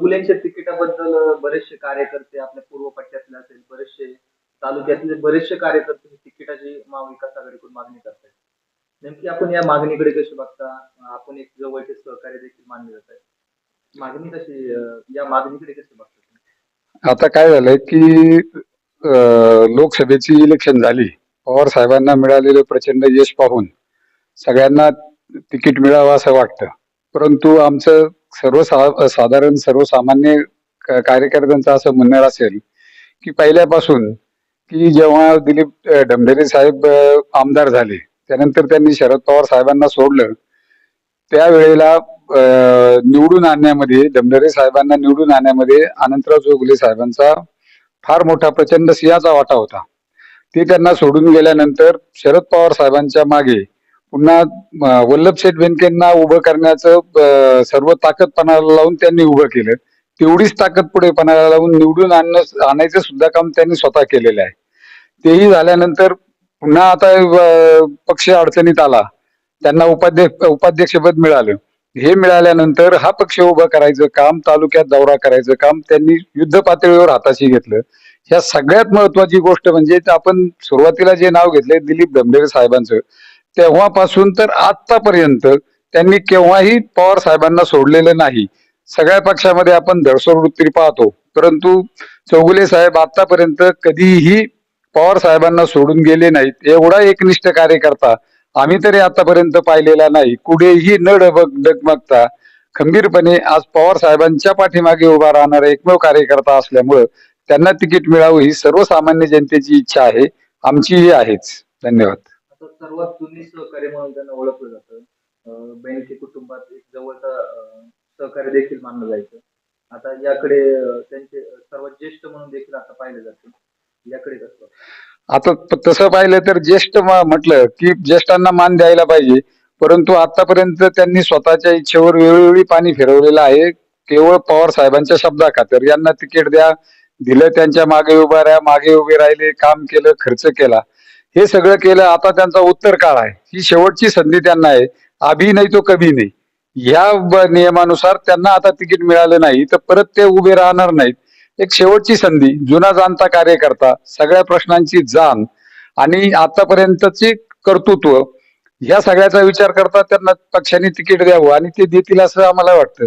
मुलांच्या तिकिटाबद्दल बरेचसे कार्यकर्ते आपल्या पूर्व पट्ट्यातले असेल बरेचसे तालुक्यातले बरेचसे कार्यकर्ते तिकिटाची महाविकास आघाडीकडून मागणी करतात नेमकी आपण या मागणीकडे कशी बघता? आपण एक जवळचे सहकार्य देखील मानले जात आहे मागणी कशी या मागणीकडे कशी बघता आता काय झालंय की लोकसभेची इलेक्शन झाली. पवार साहेबांना मिळालेलं प्रचंड यश पाहून सगळ्यांना तिकीट मिळावं असं वाटतं. परंतु आमचं सर्व साधारण सर्वसामान्य कार्यकर्त्यांचं असं म्हणणं असेल की पहिल्यापासून की जेव्हा दिलीप अं, साहेब आमदार झाले त्यानंतर त्यांनी शरद पवार साहेबांना सोडलं त्यावेळेला निवडून आणण्यामध्ये ढमढेरे साहेबांना निवडून आणण्यामध्ये अनंतराव चौगुले साहेबांचा फार मोठा प्रचंड सिंहाचा वाटा होता. ते त्यांना सोडून गेल्यानंतर शरद पवार साहेबांच्या मागे पुन्हा वल्लभ वल्लभशेठ बेनकेंना उभं करण्याचं सर्व ताकद पणाला लावून त्यांनी उभं केलं. तेवढीच ताकद पुढे पणाला लावून निवडून आणणं आणायचं सुद्धा काम त्यांनी स्वतः केलेलं आहे. तेही झाल्यानंतर पुन्हा आता पक्ष अडचणीत आला. त्यांना उपाध्यक्ष उपाध्यक्षपद मिळालं. हे मिळाल्यानंतर हा पक्ष उभं करायचं काम तालुक्यात दौरा करायचं काम त्यांनी युद्ध पातळीवर हाताशी घेतलं. ह्या सगळ्यात महत्वाची गोष्ट म्हणजे आपण सुरुवातीला जे नाव घेतले दिलीप धमढेरे साहेबांचं तेव्हापासून तर आतापर्यंत त्यांनी केव्हाही पवार साहेबांना सोडलेलं नाही. सगळ्या पक्षामध्ये आपण धडसोड वृत्ती पाहतो. परंतु चौगुले साहेब आतापर्यंत कधीही पवार साहेबांना सोडून गेले नाहीत. एवढा एकनिष्ठ कार्यकर्ता आम्ही तरी आतापर्यंत पाहिलेला नाही. कुठेही न डबक डगमगता खंबीरपणे आज पवार साहेबांच्या पाठीमागे उभा राहणारा एकमेव कार्यकर्ता असल्यामुळं त्यांना तिकीट मिळावं ही सर्वसामान्य जनतेची इच्छा आहे. आमचीही आहेच. धन्यवाद. सर्वात जुनी सहकारी म्हणून त्यांना ओळखलं जातं. अ, कुटुंबात एक जवळचा सहकारी देखील मानलं जायचं. आता याकडे त्यांचे सर्वात ज्येष्ठ म्हणून देखील आता पाहिलं जातं. याकडे कसं आता तसं पाहिलं तर ज्येष्ठ म्हटलं की ज्येष्ठांना मान द्यायला पाहिजे. परंतु आतापर्यंत त्यांनी स्वतःच्या इच्छेवर वेळोवेळी पाणी फिरवलेलं आहे. केवळ पवार साहेबांच्या शब्दा खातर यांना तिकीट द्या दिलं त्यांच्या मागे उभा राहा मागे उभे राहिले काम केलं खर्च केला. हे सगळं केलं आता त्यांचा उत्तर काळ आहे. ही शेवटची संधी त्यांना आहे. आभी नाही तो कभी नाही. ह्या ब- नियमानुसार त्यांना आता तिकीट मिळालं नाही तर परत ते उभे राहणार नाहीत. एक शेवटची संधी जुना जाणता कार्यकर्ता सगळ्या प्रश्नांची जाण आणि आतापर्यंतचे कर्तृत्व ह्या सगळ्याचा विचार करता त्यांना पक्षाने तिकीट द्यावं आणि ते देतील असं आम्हाला वाटतं.